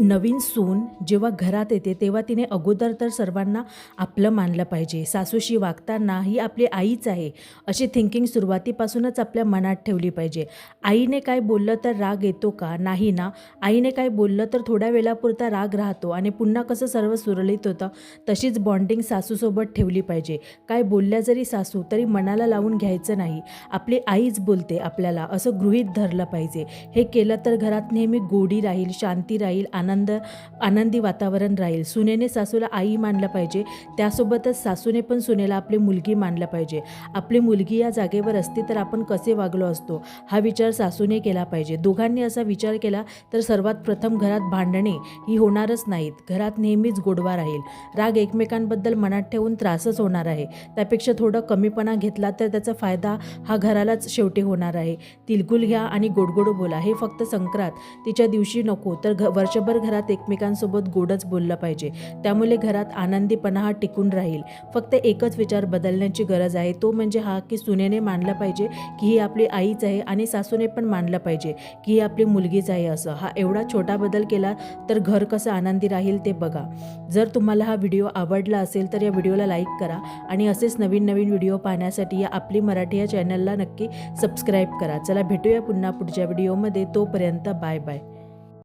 नवीन सून जेव्हा घरात येते तेव्हा तिने अगोदर तर सर्वांना आपलं मानलं पाहिजे. सासूशी वागताना ही आपली आईच आहे अशी थिंकिंग सुरुवातीपासूनच आपल्या मनात ठेवली पाहिजे. आईने काय बोललं तर राग येतो का? नाही ना. आईने काय बोललं तर थोड्या वेळापुरता राग राहतो आणि पुन्हा कसं सर्व सुरळीत होतं तशीच बॉन्डिंग सासूसोबत ठेवली पाहिजे. काय बोलल्या जरी सासू तरी मनाला लावून घ्यायचं नाही. आपली आईच बोलते आपल्याला असं गृहीत धरलं पाहिजे. हे केलं तर घरात नेहमी गोडी राहील शांती राहील आनंद आनंद आनंदी वातावरण राहील. सुनेने सासूला आई मानलं पाहिजे. त्यासोबतच सासूने पण सुनेला आपली मुलगी मानलं पाहिजे. आपली मुलगी या जागेवर असती तर आपण कसे वागलो असतो? हा विचार सासूने केला पाहिजे. दोघांनी असा विचार केला तर सर्वात प्रथम घरात भांडणे ही होणारच नाहीत. घरात नेहमीच गोडवा राहील. राग एकमेकांबद्दल मनात ठेवून त्रासच होणार आहे. त्यापेक्षा थोडं कमीपणा घेतला तर त्याचा फायदा हा घरालाच शेवटी होणार आहे. तिलगुल घ्या आणि गोडगोड बोला. हे फक्त संक्रांत. तिच्या दिवशी नको. तर घ वर्षभर घरात एकमेकांसोबत गोडच बोललं पाहिजे. त्यामुळे घरात आनंदीपणा हा टिकून राहील. फक्त एकच विचार बदलण्याची गरज आहे. तो म्हणजे हा की सुनेने मानला पाहिजे की ही आपली आईच आहे आणि सासूने पण मानलं पाहिजे की ही आपली मुलगीच आहे असं. हा एवढा छोटा बदल केला तर घर कसं आनंदी राहील ते बघा. जर तुम्हाला हा व्हिडिओ आवडला असेल तर या व्हिडिओला लाईक करा आणि असेच नवीन नवीन व्हिडिओ पाहण्यासाठी या आपली मराठी या चॅनलला नक्की सबस्क्राईब करा. चला भेटूया पुन्हा पुढच्या व्हिडिओमध्ये. तोपर्यंत बाय बाय.